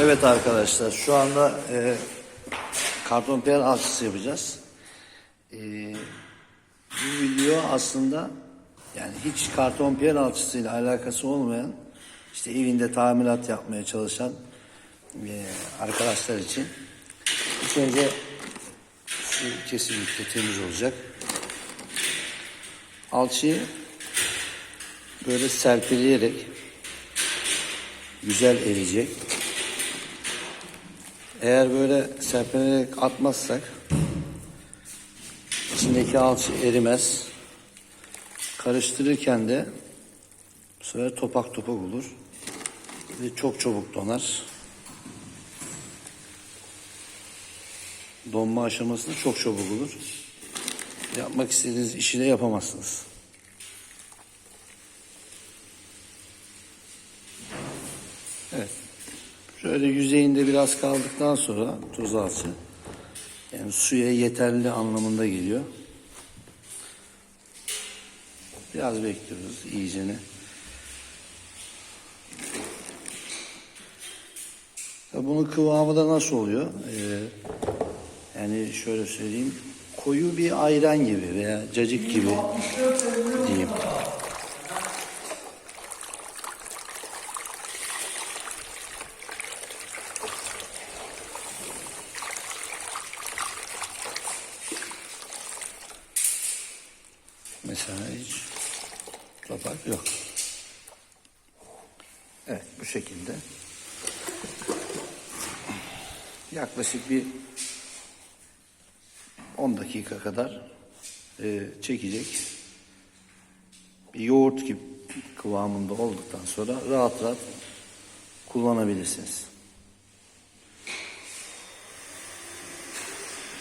Evet arkadaşlar şu anda e, karton piyer alçısı yapacağız. E, bu video aslında yani hiç karton piyer alçısıyla alakası olmayan işte evinde tamirat yapmaya çalışan e, arkadaşlar için ilk önce su kesinlikle temiz olacak. Alçıyı böyle serpileyerek güzel eriyecek. Eğer böyle serpilerek atmazsak içindeki alçı erimez. Karıştırırken de bu sefer topak topak olur. Ve çok çabuk donar. Donma aşamasında çok çabuk olur. Yapmak istediğiniz işi de yapamazsınız. Evet. Şöyle yüzeyinde biraz kaldıktan sonra tuz alçı yani suya yeterli anlamında geliyor. Biraz bekliyoruz iyicene. Ya bunun kıvamı da nasıl oluyor? Ee, yani şöyle söyleyeyim. Koyu bir ayran gibi veya cacık gibi diyeyim. Mesela hiç topak yok. Evet bu şekilde. Yaklaşık bir 10 dakika kadar e, çekecek. Bir yoğurt gibi kıvamında olduktan sonra rahat rahat kullanabilirsiniz.